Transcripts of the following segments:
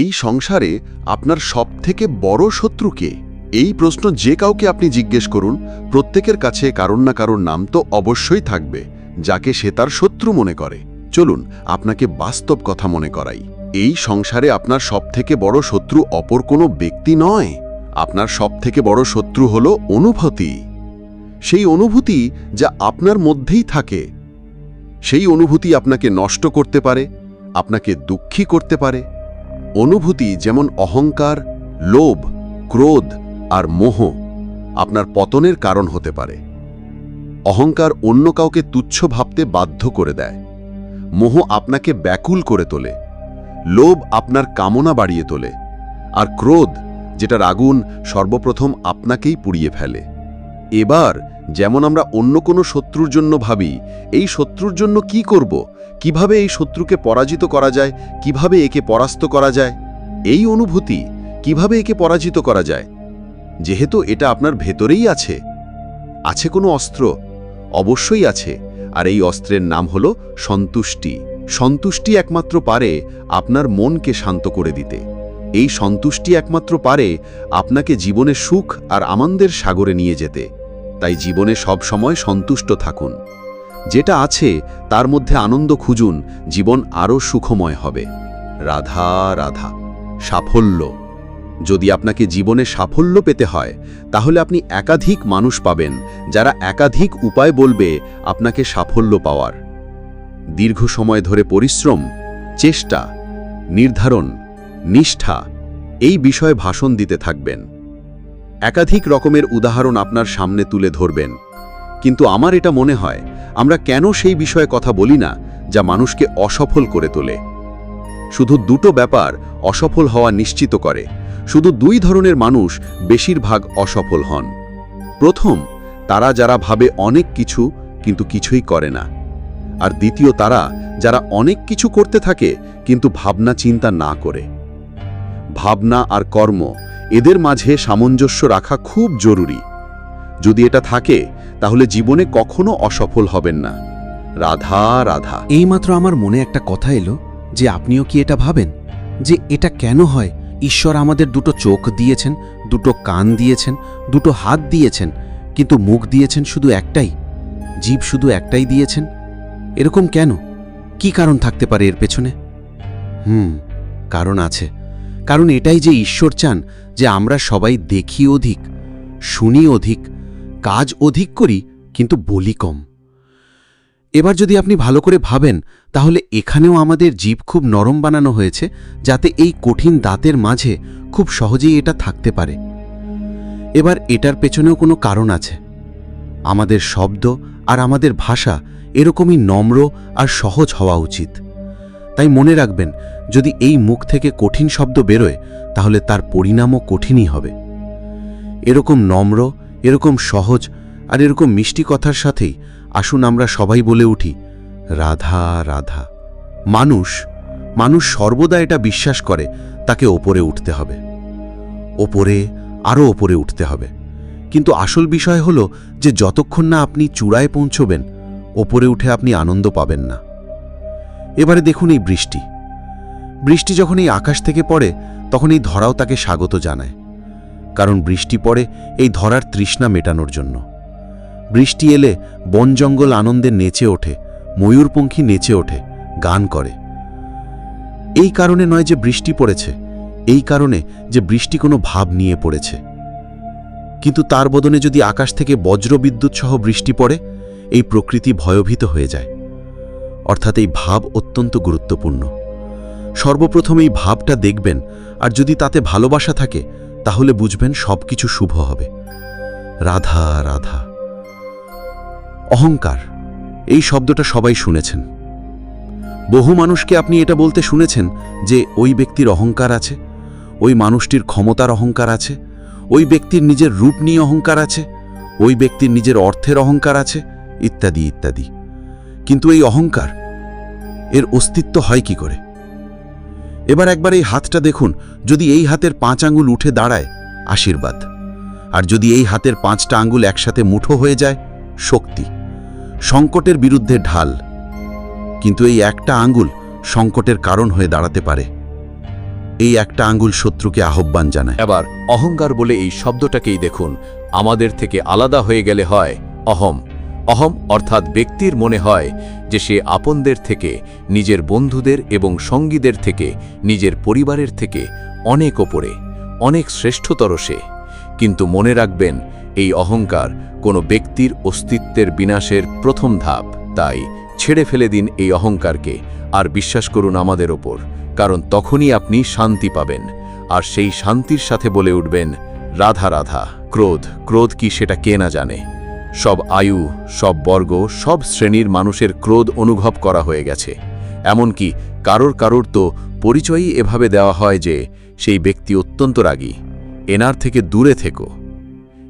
এই সংসারে আপনার সবথেকে বড় শত্রু কে? এই প্রশ্ন যে কাউকে আপনি জিজ্ঞেস করুন, প্রত্যেকের কাছে কারণ না কারোর নাম তো অবশ্যই থাকবে, যাকে সে তার শত্রু মনে করে। চলুন, আপনাকে বাস্তব কথা মনে করাই। এই সংসারে আপনার সবথেকে বড় শত্রু অপর কোনো ব্যক্তি নয়। আপনার সবথেকে বড় শত্রু হল অনুভূতি। সেই অনুভূতি যা আপনার মধ্যেই থাকে। সেই অনুভূতি আপনাকে নষ্ট করতে পারে, আপনাকে দুঃখী করতে পারে অনুভূতি যেমন অহংকার, লোভ, ক্রোধ আর মোহ আপনার পতনের কারণ হতে পারে। অহংকার অন্য কাউকে তুচ্ছ ভাবতে বাধ্য করে দেয়। মোহ আপনাকে ব্যাকুল করে তোলে। লোভ আপনার কামনা বাড়িয়ে তোলে। আর ক্রোধ, যেটার আগুন সর্বপ্রথম আপনাকেই পুড়িয়ে ফেলে। এবার যেমন আমরা অন্য কোনো শত্রুর জন্য ভাবি, এই শত্রুর জন্য কি করব? কীভাবে এই শত্রুকে পরাজিত করা যায়? কীভাবে একে পরাস্ত করা যায়? এই অনুভূতি কীভাবে একে পরাজিত করা যায়? যেহেতু এটা আপনার ভেতরেই আছে। আছে কোনো অস্ত্র? অবশ্যই আছে। আর এই অস্ত্রের নাম হল সন্তুষ্টি। সন্তুষ্টি একমাত্র পারে আপনার মনকে শান্ত করে দিতে। এই সন্তুষ্টি একমাত্র পারে আপনাকে জীবনে সুখ আর আনন্দের সাগরে নিয়ে যেতে। তাই জীবনে সব সময় সন্তুষ্ট থাকুন। যেটা আছে, তার মধ্যে আনন্দ খুঁজুন, জীবন আরও সুখময় হবে। রাধা রাধা, সাফল্য। যদি আপনাকে জীবনে সাফল্য পেতে হয়, তাহলে আপনি একাধিক মানুষ পাবেন, যারা একাধিক উপায় বলবে আপনাকে সাফল্য পাওয়ার। দীর্ঘ সময় ধরে পরিশ্রম, চেষ্টা, নির্ধারণ, নিষ্ঠা, এই বিষয়ে ভাষণ দিতে থাকবেন। একাধিক রকমের উদাহরণ আপনার সামনে তুলে ধরবেন। কিন্তু আমার এটা মনে হয়, আমরা কেন সেই বিষয়ে কথা বলি না যা মানুষকে অসফল করে তোলে? শুধু দুটো ব্যাপার অসফল হওয়া নিশ্চিত করে, শুধু দুই ধরনের মানুষ বেশিরভাগ অসফল হন। প্রথম, তারা যারা ভাবে অনেক কিছু কিন্তু কিছুই করে না। আর দ্বিতীয়, তারা যারা অনেক কিছু করতে থাকে কিন্তু ভাবনা চিন্তা না করে। ভাবনা আর কর্ম এদের মাঝে সামঞ্জস্য রাখা খুব জরুরি। যদি এটা থাকে, তাহলে জীবনে কখনো অসফল হবেন না। রাধা রাধা। এইমাত্র আমার মনে একটা কথা এলো, যে আপনিও কি এটা ভাবেন? যে এটা কেন হয়? ঈশ্বর আমাদের দুটো চোখ দিয়েছেন, দুটো কান দিয়েছেন, দুটো হাত দিয়েছেন, কিন্তু মুখ দিয়েছেন শুধু একটাই, জীব শুধু একটাই দিয়েছেন? এরকম কেন? কি কারণ থাকতে পারে এর পেছনে? হুম, কারণ আছে। কারণ এটাই যে ঈশ্বর চান যে আমরা সবাই দেখি অধিক, শুনি অধিক, কাজ অধিক করি, কিন্তু বলি কম। এবার যদি আপনি ভালো করে ভাবেন, তাহলে এখানেও আমাদের জীব খুব নরম বানানো হয়েছে, যাতে এই কঠিন দাঁতের মাঝে খুব সহজেই এটা থাকতে পারে। এবার এটার পেছনেও কোনো কারণ আছে। আমাদের শব্দ আর আমাদের ভাষা এরকমই নম্র আর সহজ হওয়া উচিত। তাই মনে রাখবেন যদি এই মুখ থেকে কঠিন শব্দ বেরোয়, তাহলে তার পরিণামও কঠিনই হবে। এরকম নম্র, এরকম সহজ আর এরকম মিষ্টি কথার সাথেই আসুন আমরা সবাই বলে উঠি, রাধা রাধা। মানুষ মানুষ সর্বদা এটা বিশ্বাস করে, তাকে ওপরে উঠতে হবে। ওপরে আরও ওপরে উঠতে হবে। কিন্তু আসল বিষয় হল যে যতক্ষণ না আপনি চূড়ায় পৌঁছবেন, ওপরে উঠে আপনি আনন্দ পাবেন না। এবারে দেখুন এই বৃষ্টি। বৃষ্টি যখন এই আকাশ থেকে পড়ে, তখন এই ধরাও তাকে স্বাগত জানায়। কারণ বৃষ্টি পড়ে এই ধরার তৃষ্ণা মেটানোর জন্য। বৃষ্টি এলে বন জঙ্গল আনন্দে নেচে ওঠে, ময়ূরপঙ্খী নেচে ওঠে, গান করে। এই কারণে নয় যে বৃষ্টি পড়েছে, এই কারণে যে বৃষ্টি কোনো ভাব নিয়ে পড়েছে। কিন্তু তার বদনে যদি আকাশ থেকে বজ্রবিদ্যুৎ সহ বৃষ্টি পড়ে, এই প্রকৃতি ভয়ভীত হয়ে যায়। অর্থাৎ এই ভাব অত্যন্ত গুরুত্বপূর্ণ। সর্বপ্রথম এই ভাবটা দেখবেন, আর যদি তাতে ভালোবাসা থাকে, তাহলে বুঝবেন সবকিছু শুভ হবে। রাধা রাধা। অহংকার, এই শব্দটা সবাই শুনেছেন। বহু মানুষকে আপনি এটা বলতে শুনেছেন যে ওই ব্যক্তির অহংকার আছে, ওই মানুষটির ক্ষমতার অহংকার আছে, ওই ব্যক্তির নিজের রূপ নিয়ে অহংকার আছে, ওই ব্যক্তির নিজের অর্থের অহংকার আছে, ইত্যাদি ইত্যাদি। কিন্তু এই অহংকার, এর অস্তিত্ব হয় কি করে? এবার একবার এই হাতটা দেখুন, যদি এই হাতের পাঁচ আঙ্গুল উঠে দাঁড়ায়, আশীর্বাদ। আর যদি এই হাতের পাঁচটা আঙ্গুল একসাথে মুঠো হয়ে যায়, শক্তি। সংকটের বিরুদ্ধে ঢাল। কিন্তু এই একটা আঙ্গুল সংকটের কারণ হয়ে দাঁড়াতে পারে। এই একটা আঙ্গুল শত্রুকে আহ্বান জানায়। এবার অহংকার বলে এই শব্দটাকেই দেখুন। আমাদের থেকে আলাদা হয়ে গেলে হয় অহম। অহম অর্থাৎ ব্যক্তির মনে হয় যে সে আপনদের থেকে, নিজের বন্ধুদের এবং সঙ্গীদের থেকে, নিজের পরিবারের থেকে অনেক ওপরে, অনেক শ্রেষ্ঠতর সে। কিন্তু মনে রাখবেন, এই অহংকার কোনো ব্যক্তির অস্তিত্বের বিনাশের প্রথম ধাপ। তাই ছেড়ে ফেলে দিন এই অহংকারকে, আর বিশ্বাস করুন আমাদের ওপর, কারণ তখনই আপনি শান্তি পাবেন। আর সেই শান্তির সাথে বলে উঠবেন, রাধা রাধা, ক্রোধ ক্রোধ কি সেটা কে না জানে? সব আয়ু, সব বর্গ, সব শ্রেণির মানুষের ক্রোধ অনুভব করা হয়ে গেছে। এমনকি কারোর কারোর তো পরিচয়ই এভাবে দেওয়া হয় যে, সেই ব্যক্তি অত্যন্ত রাগী। এনার থেকে দূরে থেকো।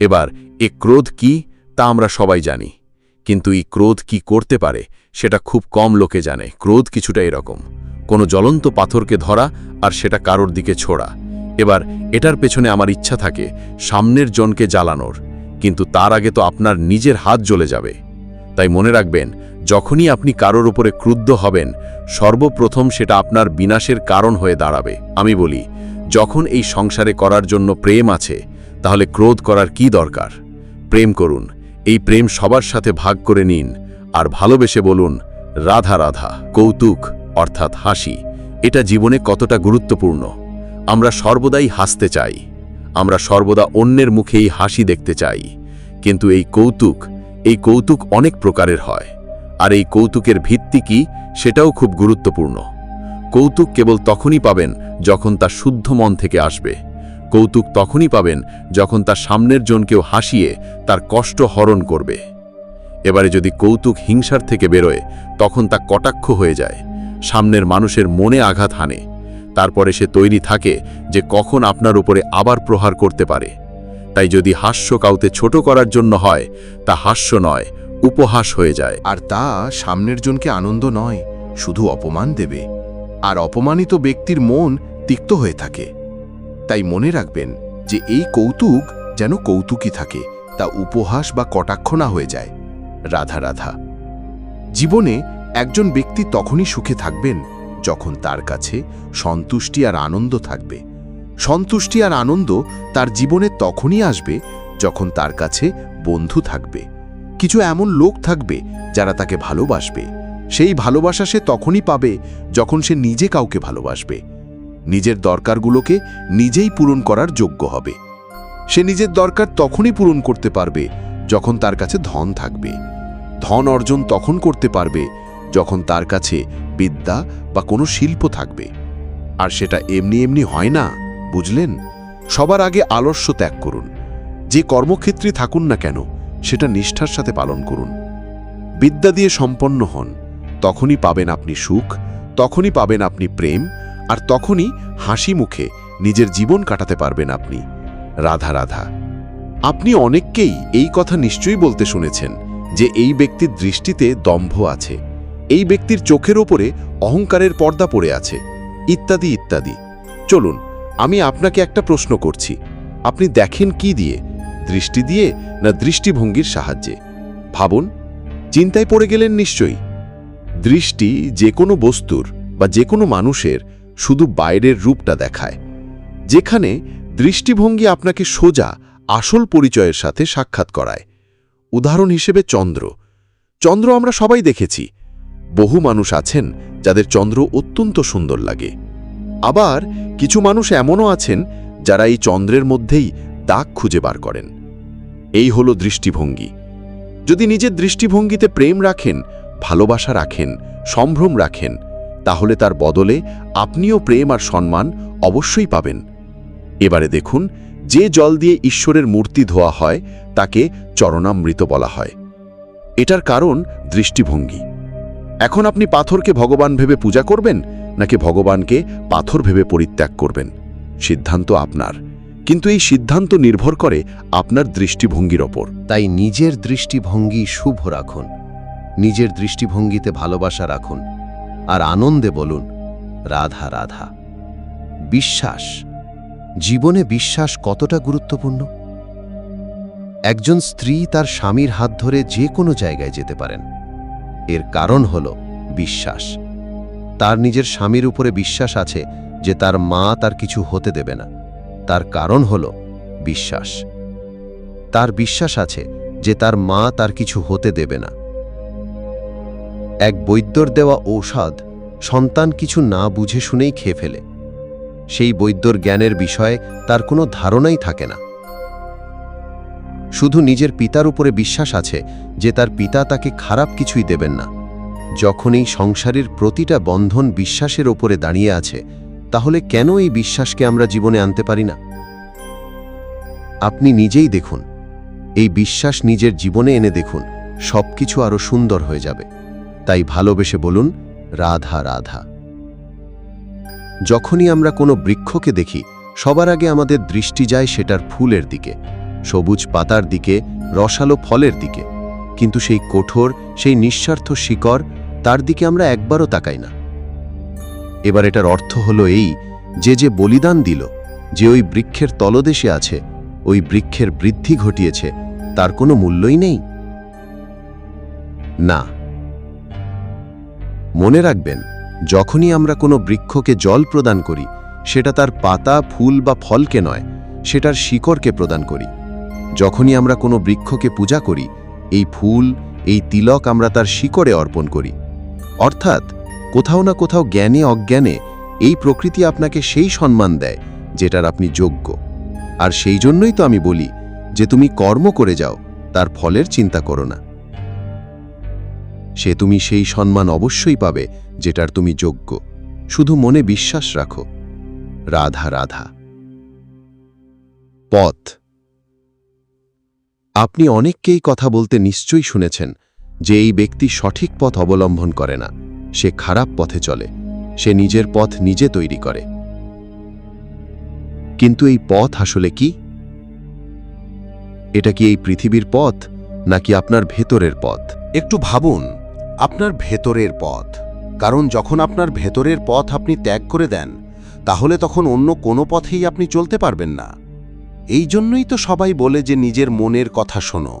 এবার, এ ক্রোধ কি, তা আমরা সবাই জানি। কিন্তু এই ক্রোধ কি করতে পারে, সেটা খুব কম লোকে জানে। ক্রোধ কিছুটা এরকম। কোনো জ্বলন্ত পাথরকে ধরা আর সেটা কারোর দিকে ছোড়া। এবার, এটার পেছনে আমার ইচ্ছা থাকে, সামনের জনকে জ্বালানোর। কিন্তু তার আগে তো আপনার নিজের হাত জ্বলে যাবে। তাই মনে রাখবেন, যখনই আপনি কারোর উপরে ক্রুদ্ধ হবেন, সর্বপ্রথম সেটা আপনার বিনাশের কারণ হয়ে দাঁড়াবে। আমি বলি, যখন এই সংসারে করার জন্য প্রেম আছে, তাহলে ক্রোধ করার কি দরকার? প্রেম করুন, এই প্রেম সবার সাথে ভাগ করে নিন, আর ভালোবেসে বলুন, রাধা রাধা, কৌতুক, অর্থাৎ হাসি, এটা জীবনে কতটা গুরুত্বপূর্ণ। আমরা সর্বদাই হাসতে চাই। আমরা সর্বদা অন্যের মুখেই হাসি দেখতে চাই। কিন্তু এই কৌতুক এই কৌতুক অনেক প্রকারের হয়। আর এই কৌতুকের ভিত্তি কি, সেটাও খুব গুরুত্বপূর্ণ। কৌতুক কেবল তখনই পাবেন যখন তা শুদ্ধ মন থেকে আসবে। কৌতুক তখনই পাবেন যখন তার সামনের জনকেও হাসিয়ে তার কষ্ট হরণ করবে। এবারে যদি কৌতুক হিংসার থেকে বেরোয়, তখন তা কটাক্ষ হয়ে যায়। সামনের মানুষের মনে আঘাত হানে। তারপরে সে তৈরি থাকে যে কখন আপনার উপরে আবার প্রহার করতে পারে। তাই যদি হাস্য কাউতে ছোট করার জন্য হয়, তা হাস্য নয়, উপহাস হয়ে যায়। আর তা সামনের জনকে আনন্দ নয়, শুধু অপমান দেবে। আর অপমানিত ব্যক্তির মন তিক্ত হয়ে থাকে। তাই মনে রাখবেন যে এই কৌতুক যেন কৌতুকই থাকে, তা উপহাস বা কটাক্ষ না হয়ে যায়। রাধা রাধা। জীবনে একজন ব্যক্তি তখনই সুখে থাকবেন যখন তার কাছে সন্তুষ্টি আর আনন্দ থাকবে। সন্তুষ্টি আর আনন্দ তার জীবনে তখনই আসবে যখন তার কাছে বন্ধু থাকবে। কিছু এমন লোক থাকবে যারা তাকে ভালোবাসবে। সেই ভালোবাসা সে তখনই পাবে যখন সে নিজে কাউকে ভালোবাসবে। নিজের দরকারগুলোকে নিজেই পূরণ করার যোগ্য হবে। সে নিজের দরকার তখনই পূরণ করতে পারবে যখন তার কাছে ধন থাকবে। ধন অর্জন তখন করতে পারবে যখন তার কাছে বিদ্যা বা কোনো শিল্প থাকবে। আর সেটা এমনি এমনি হয় না, বুঝলেন? সবার আগে আলস্য ত্যাগ করুন। যে কর্মক্ষেত্রে থাকুন না কেন, সেটা নিষ্ঠার সাথে পালন করুন। বিদ্যা দিয়ে সম্পন্ন হন, তখনই পাবেন আপনি সুখ, তখনই পাবেন আপনি প্রেম, আর তখনই হাসি মুখে নিজের জীবন কাটাতে পারবেন আপনি। রাধা রাধা। আপনি অনেককেই এই কথা নিশ্চয়ই বলতে শুনেছেন যে এই ব্যক্তির দৃষ্টিতে দম্ভ আছে। এই ব্যক্তির চোখের ওপরে অহংকারের পর্দা পড়ে আছে। ইত্যাদি ইত্যাদি। চলুন, আমি আপনাকে একটা প্রশ্ন করছি। আপনি দেখেন কি দিয়ে? দৃষ্টি দিয়ে না দৃষ্টিভঙ্গির সাহায্যে? ভাবুন, চিন্তায় পড়ে গেলেন নিশ্চয়ই। দৃষ্টি যে কোনো বস্তুর বা যে কোনো মানুষের শুধু বাইরের রূপটা দেখায়। যেখানে দৃষ্টিভঙ্গি আপনাকে সোজা, আসল পরিচয়ের সাথে সাক্ষাৎ করায়। উদাহরণ হিসেবে চন্দ্র। চন্দ্র আমরা সবাই দেখেছি। বহু মানুষ আছেন যাদের চন্দ্র অত্যন্ত সুন্দর লাগে। আবার কিছু মানুষ এমনও আছেন যারা এই চন্দ্রের মধ্যেই দাগ খুঁজে বার করেন। এই হলো দৃষ্টিভঙ্গি। যদি নিজের দৃষ্টিভঙ্গিতে প্রেম রাখেন, ভালোবাসা রাখেন, সম্ভ্রম রাখেন, তাহলে তার বদলে আপনিও প্রেম আর সম্মান অবশ্যই পাবেন। এবারে দেখুন, যে জল দিয়ে ঈশ্বরের মূর্তি ধোয়া হয়, তাকে চরণামৃত বলা হয়। এটার কারণ দৃষ্টিভঙ্গি। এখন আপনি পাথরকে ভগবান ভেবে পূজা করবেন, নাকি ভগবানকে পাথর ভেবে পরিত্যাগ করবেন? সিদ্ধান্ত আপনার। কিন্তু এই সিদ্ধান্ত নির্ভর করে আপনার দৃষ্টিভঙ্গির ওপর। তাই নিজের দৃষ্টিভঙ্গি শুভ রাখুন। নিজের দৃষ্টিভঙ্গিতে ভালোবাসা রাখুন। আর আনন্দে বলুন, রাধা রাধা। বিশ্বাস। জীবনে বিশ্বাস কতটা গুরুত্বপূর্ণ? একজন স্ত্রী তার স্বামীর হাত ধরে যে কোনো জায়গায় যেতে পারেন। এর কারণ হল বিশ্বাস। তার নিজের স্বামীর উপরে বিশ্বাস আছে যে তার মা তার কিছু হতে দেবে না। তার কারণ হল বিশ্বাস। তার বিশ্বাস আছে যে তার মা তার কিছু হতে দেবে না। এক বৈদ্যর দেওয়া ঔষধ সন্তান কিছু না বুঝে শুনেই খেয়ে ফেলে। সেই বৈদ্যর জ্ঞানের বিষয়ে তার কোনো ধারণাই থাকে না। শুধু নিজের পিতার উপরে বিশ্বাস আছে যে তার পিতা তাকে খারাপ কিছুই দেবেন না। যখন এই সংসারের প্রতিটা বন্ধন বিশ্বাসের ওপরে দাঁড়িয়ে আছে, তাহলে কেন এই বিশ্বাসকে আমরা জীবনে আনতে পারি না? আপনি নিজেই দেখুন। এই বিশ্বাস নিজের জীবনে এনে দেখুন, সবকিছু আরও সুন্দর হয়ে যাবে। তাই ভালোবেসে বলুন, রাধা রাধা। যখনই আমরা কোনো বৃক্ষকে দেখি, সবার আগে আমাদের দৃষ্টি যায় সেটার ফুলের দিকে। সবুজ পাতার দিকে, রসালো ফলের দিকে। কিন্তু সেই কঠোর, সেই নিঃস্বার্থ শিকড় তার দিকে আমরা একবারও তাকাই না। এবার এটার অর্থ হলো এই, যে যে বলিদান দিল, যে ওই বৃক্ষের তলদেশে আছে, ওই বৃক্ষের বৃদ্ধি ঘটিয়েছে, তার কোনো মূল্যই নেই। না। মনে রাখবেন, যখনই আমরা কোনো বৃক্ষকে জল প্রদান করি, সেটা তার পাতা, ফুল বা ফলকে নয়, সেটার শিকড়কে প্রদান করি। যখনই আমরা কোনো বৃক্ষকে পূজা করি, এই ফুল, এই তিলক আমরা তার শিকড়ে অর্পণ করি। অর্থাৎ, কোথাও না কোথাও জ্ঞানে অজ্ঞানে এই প্রকৃতি আপনাকে সেই সম্মান দেয়, যেটার আপনি যোগ্য। আর সেই জন্যই তো আমি বলি যে তুমি কর্ম করে যাও, তার ফলের চিন্তা করো না। সে তুমি সেই সম্মান অবশ্যই পাবে, যেটার তুমি যোগ্য। শুধু মনে বিশ্বাস রাখো। রাধা রাধা। পথ। আপনি অনেককেই কথা বলতে নিশ্চয়ই শুনেছেন যে এই ব্যক্তি সঠিক পথ অবলম্বন করে না। সে খারাপ পথে চলে। সে নিজের পথ নিজে তৈরি করে। কিন্তু এই পথ আসলে কি? এটা কি এই পৃথিবীর পথ, নাকি আপনার ভেতরের পথ? একটু ভাবুন, আপনার ভেতরের পথ। কারণ যখন আপনার ভেতরের পথ আপনি ত্যাগ করে দেন, তাহলে তখন অন্য কোনো পথেই আপনি চলতে পারবেন না। এই জন্যই তো সবাই বলে যে নিজের মনের কথা শোনো।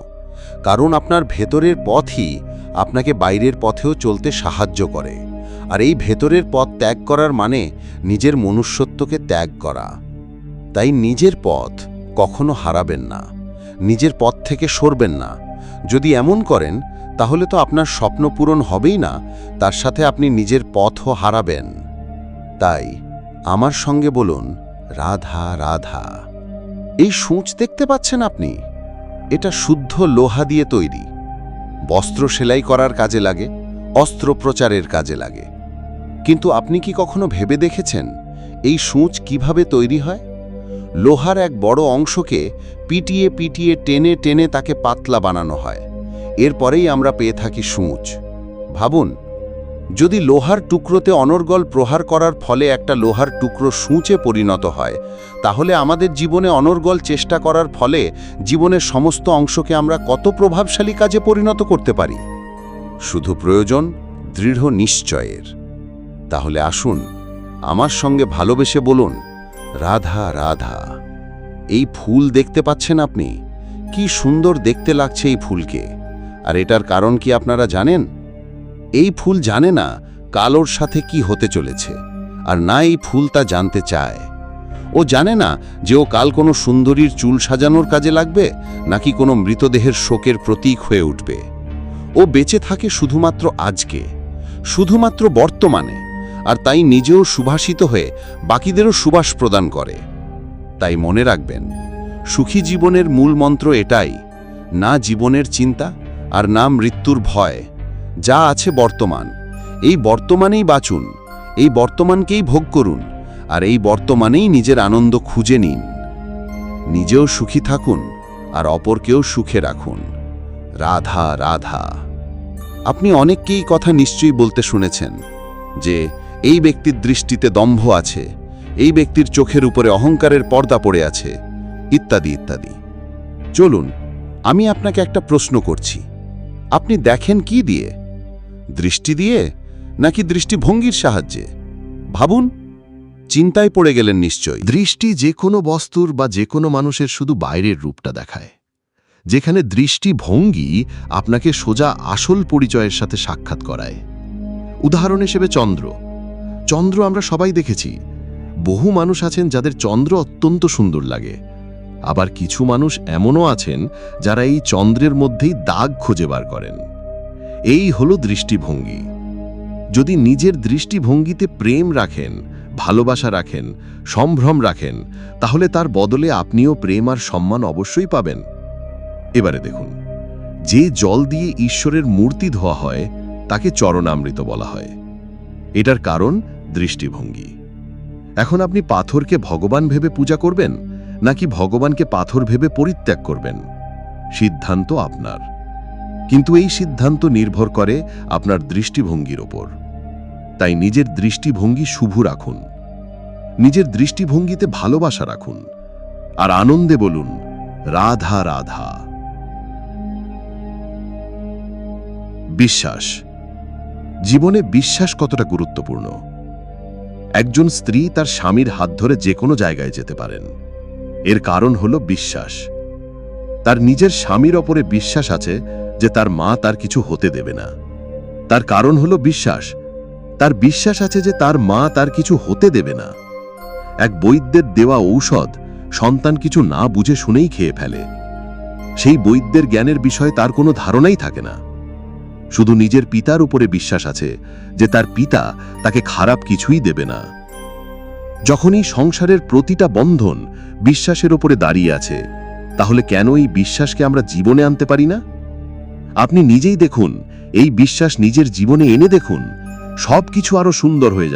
কারণ আপনার ভেতরের পথই আপনাকে বাইরের পথেও চলতে সাহায্য করে। আর এই ভেতরের পথ ত্যাগ করার মানে নিজের মনুষ্যত্বকে ত্যাগ করা। তাই নিজের পথ কখনো হারাবেন না। নিজের পথ থেকে সরবেন না। যদি এমন করেন, তাহলে তো আপনার স্বপ্ন পূরণ হবেই না, তার সাথে আপনি নিজের পথও হারাবেন। তাই আমার সঙ্গে বলুন, রাধা রাধা। এই সূচ দেখতে পাচ্ছেন আপনি? এটা শুদ্ধ লোহা দিয়ে তৈরি। বস্ত্র সেলাই করার কাজে লাগে, অস্ত্র প্রচারের কাজে লাগে। কিন্তু আপনি কি কখনো ভেবে দেখেছেন এই সূচ কীভাবে তৈরি হয়? লোহার এক বড় অংশকে পিটিয়ে পিটিয়ে টেনে টেনে তাকে পাতলা বানানো হয়। এরপরেই আমরা পেয়ে থাকি সূচ। ভাবুন যদি লোহার টুকরোতে অনর্গল প্রহার করার ফলে একটা লোহার টুকরো সূঁচে পরিণত হয়, তাহলে আমাদের জীবনে অনর্গল চেষ্টা করার ফলে জীবনের সমস্ত অংশকে আমরা কত প্রভাবশালী কাজে পরিণত করতে পারি? শুধু প্রয়োজন দৃঢ় নিশ্চয়ের। তাহলে আসুন, আমার সঙ্গে ভালোবেসে বলুন, রাধা রাধা, এই ফুল দেখতে পাচ্ছেন আপনি? কি সুন্দর দেখতে লাগছে এই ফুলকে। আর এটার কারণ কি আপনারা জানেন? এই ফুল জানে না কালোর সাথে কি হতে চলেছে, আর না এই ফুল তা জানতে চায়। ও জানে না যে ও কাল কোনো সুন্দরীর চুল সাজানোর কাজে লাগবে, নাকি কোনো মৃতদেহের শোকের প্রতীক হয়ে উঠবে। ও বেঁচে থাকে শুধুমাত্র আজকে, শুধুমাত্র বর্তমানে, আর তাই নিজেও সুভাষিত হয়ে বাকিদেরও সুবাস প্রদান করে। তাই মনে রাখবেন, সুখী জীবনের মূল মন্ত্র এটাই, না জীবনের চিন্তা আর না মৃত্যুর ভয়। যা আছে বর্তমান। এই বর্তমানেই বাঁচুন, এই বর্তমানকেই ভোগ করুন, আর এই বর্তমানেই নিজের আনন্দ খুঁজে নিন। নিজেও সুখী থাকুন, আর অপরকেও সুখে রাখুন। রাধা রাধা। আপনি অনেককেই কথা নিশ্চয়ই বলতে শুনেছেন, যে এই ব্যক্তির দৃষ্টিতে দম্ভ আছে, এই ব্যক্তির চোখের উপরে অহংকারের পর্দা পড়ে আছে, ইত্যাদি ইত্যাদি। চলুন, আমি আপনাকে একটা প্রশ্ন করছি। আপনি দেখেন কি দিয়ে? দৃষ্টি দিয়ে নাকি দৃষ্টিভঙ্গির সাহায্যে? ভাবুন, চিন্তায় পড়ে গেলেন নিশ্চয় দৃষ্টি যে কোনো বস্তুর বা যে কোনো মানুষের শুধু বাইরের রূপটা দেখায়। যেখানে দৃষ্টিভঙ্গি আপনাকে সোজা আসল পরিচয়ের সাথে সাক্ষাৎ করায়। উদাহরণ হিসেবে চন্দ্র। চন্দ্র আমরা সবাই দেখেছি। বহু মানুষ আছেন যাদের চন্দ্র অত্যন্ত সুন্দর লাগে। আবার কিছু মানুষ এমনও আছেন যারা এই চন্দ্রের মধ্যেই দাগ খুঁজে বার করেন। এই হলো দৃষ্টিভঙ্গি। যদি নিজের দৃষ্টিভঙ্গিতে প্রেম রাখেন, ভালোবাসা রাখেন, সম্ভ্রম রাখেন, তাহলে তার বদলে আপনিও প্রেম আর সম্মান অবশ্যই পাবেন। এবারে দেখুন, যে জল দিয়ে ঈশ্বরের মূর্তি ধোয়া হয়, তাকে চরণামৃত বলা হয়। এটার কারণ দৃষ্টিভঙ্গি। এখন আপনি পাথরকে ভগবান ভেবে পূজা করবেন, নাকি ভগবানকে পাথর ভেবে পরিত্যাগ করবেন? সিদ্ধান্ত আপনার। কিন্তু এই সিদ্ধান্ত নির্ভর করে আপনার দৃষ্টিভঙ্গির ওপর। তাই নিজের দৃষ্টিভঙ্গি শুভ রাখুন। নিজের দৃষ্টিভঙ্গিতে ভালোবাসা রাখুন। আর আনন্দে বলুন, রাধা রাধা। বিশ্বাস। জীবনে বিশ্বাস কতটা গুরুত্বপূর্ণ? একজন স্ত্রী তার স্বামীর হাত ধরে যে কোনো জায়গায় যেতে পারেন। এর কারণ হল বিশ্বাস। তার নিজের স্বামীর ওপরে বিশ্বাস আছে যে তার মা তার কিছু হতে দেবে না। তার কারণ হল বিশ্বাস। তার বিশ্বাস আছে যে তার মা তার কিছু হতে দেবে না। এক বৈদ্যের দেওয়া ঔষধ সন্তান কিছু না বুঝে শুনেই খেয়ে ফেলে। সেই বৈদ্যের জ্ঞানের বিষয়ে তার কোনো ধারণাই থাকে না। শুধু নিজের পিতার উপরে বিশ্বাস আছে যে তার পিতা তাকে খারাপ কিছুই দেবে না। যখনই সংসারের প্রতিটা বন্ধন বিশ্বাসের ওপরে দাঁড়িয়ে আছে, তাহলে কেন এই বিশ্বাসকে আমরা জীবনে আনতে পারি না? আপনি নিজেই দেখুন, এই বিশ্বাস নিজের জীবনে এনে দেখুন সব কিছু আরও সুন্দর হয়ে যাবে।